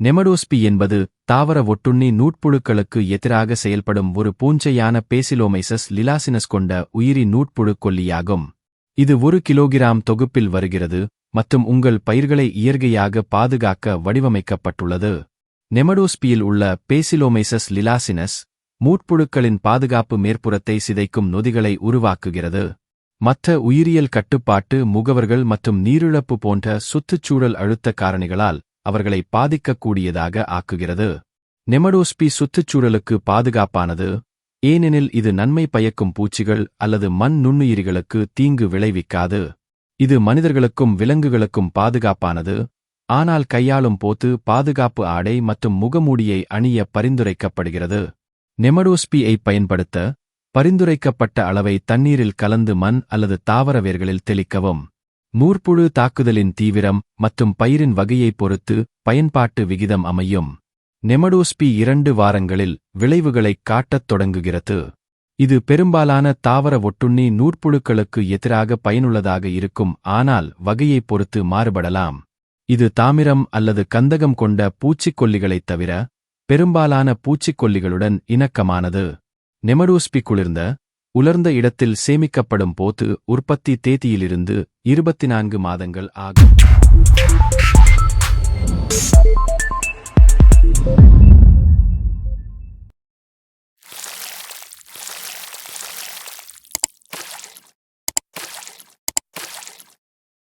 நெமடோஸ்பி என்பது தாவர ஒட்டுண்ணி நூட்புழுக்களுக்கு எதிராக செயல்படும் ஒரு பூஞ்சையான பேசிலோமைசஸ் லிலாசினஸ் கொண்ட உயிரி நூட்புழு கொல்லியாகும் இது ஒரு கிலோகிராம் தொகுப்பில் வருகிறது மற்றும் உங்கள் பயிர்களை இயற்கையாக பாதுகாக்க வடிவமைக்கப்பட்டுள்ளது. நெமடோஸ்பியில் உள்ள பேசிலோமைசஸ் லிலாசினஸ் மூட்புழுக்களின் பாதுகாப்பு மேற்புறத்தை சிதைக்கும் நொதிகளை உருவாக்குகிறது. மற்ற உயிரியல் கட்டுப்பாட்டு முகவர்கள் மற்றும் நீரிழப்பு போன்ற சுற்றுச்சூழல் அழுத்த காரணிகளால் அவர்களை பாதிக்கக்கூடியதாக ஆக்குகிறது. நெமடோஸ்பி சுற்றுச்சூழலுக்கு பாதுகாப்பானது. ஏனெனில் இது நன்மை பயக்கும் பூச்சிகள் அல்லது மண் நுண்ணுயிரிகளுக்கு தீங்கு விளைவிக்காது. இது மனிதர்களுக்கும் விலங்குகளுக்கும் பாதுகாப்பானது. ஆனால் கையாளும் போது பாதுகாப்பு ஆடை மற்றும் முகமூடியை அணிய பரிந்துரைக்கப்படுகிறது. நெமடோஸ்பியை பயன்படுத்த பரிந்துரைக்கப்பட்ட அளவை தண்ணீரில் கலந்து மண் அல்லது தாவர வேர்களில் தெளிக்கவும். மூர்ப்புழு தாக்குதலின் தீவிரம் மற்றும் பயிரின் வகையைப் பொறுத்து பயன்பாட்டு விகிதம் அமையும். நெமடோஸ்பி இரண்டு வாரங்களில் விளைவுகளைக் காட்டத் தொடங்குகிறது. இது பெரும்பாலான தாவர ஒட்டுண்ணி நூற்புழுக்களுக்கு எதிராக பயனுள்ளதாக இருக்கும் ஆனால் வகையைப் பொறுத்து மாறுபடலாம். இது தாமிரம் அல்லது கந்தகம் கொண்ட பூச்சிக்கொல்லிகளைத் தவிர பெரும்பாலான பூச்சிக்கொல்லிகளுடன் இணக்கமானது. நெமடோஸ்பி குளிர்ந்த உலர்ந்த இடத்தில் சேமிக்கப்படும் போது உற்பத்தி தேதியிலிருந்து இருபத்தி நான்கு மாதங்கள் ஆகும்.